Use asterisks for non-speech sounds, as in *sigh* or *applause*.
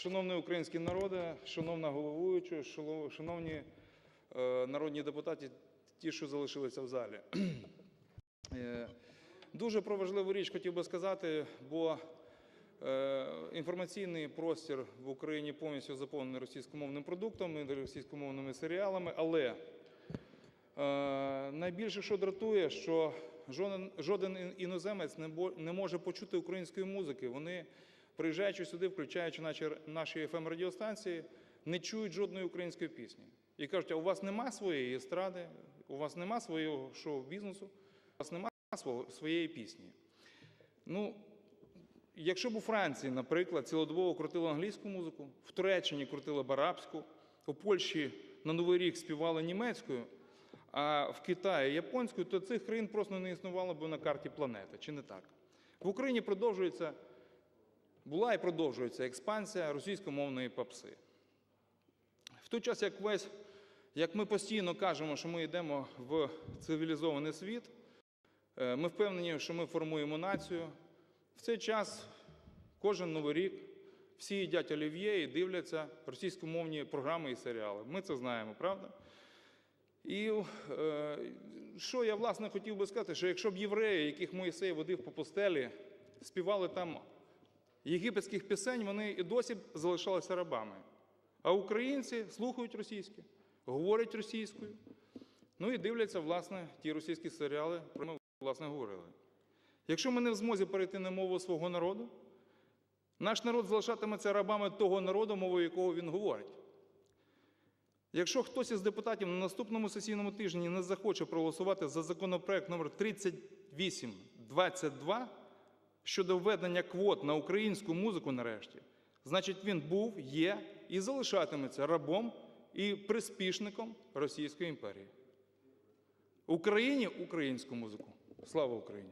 Шановний український народе, шановна головуюча, шановні е, народні депутати, ті, що залишилися в залі. *clears throat* Е, Дуже про важливу річ хотів би сказати, бо е, інформаційний простір в Україні повністю заповнений російськомовним продуктом і російськомовними серіалами, але Найбільше, що дратує, що жоден, іноземець не може почути української музики. Вони, приїжджаючи сюди, включаючи наші, FM-радіостанції, не чують жодної української пісні. І кажуть, а у вас нема своєї естради, у вас нема свого шоу-бізнесу, у вас нема свого, своєї пісні. Ну, якщо б у Франції, наприклад, цілодобово крутили англійську музику, в Туреччині крутили б арабську, у Польщі на Новий рік співали німецькою, а в Китаї японською, то цих країн просто не існувало б на карті планети, чи не так? В Україні продовжується, була і продовжується експансія російськомовної попси. В той час, як весь, як ми постійно кажемо, що ми йдемо в цивілізований світ, е, ми впевнені, що ми формуємо націю. В цей час кожен новий рік всі їдять олів'є і дивляться російськомовні програми і серіали. Ми це знаємо, правда? І е, що я власне хотів би сказати, що якщо б євреї, яких Моїсей водив по пустелі, співали там єгипетських пісень, вони і досі залишалися рабами. А українці слухають російське, говорять російською, ну і дивляться, власне, ті російські серіали, про ми власне говорили. Якщо ми не в змозі перейти на мову свого народу, наш народ залишатиметься рабами того народу, мовою якого він говорить. Якщо хтось із депутатів на наступному сесійному тижні не захоче проголосувати за законопроект номер 3822 щодо введення квот на українську музику нарешті, значить він був, є і залишатиметься рабом і приспішником Російської імперії. Україні українську музику. Слава Україні!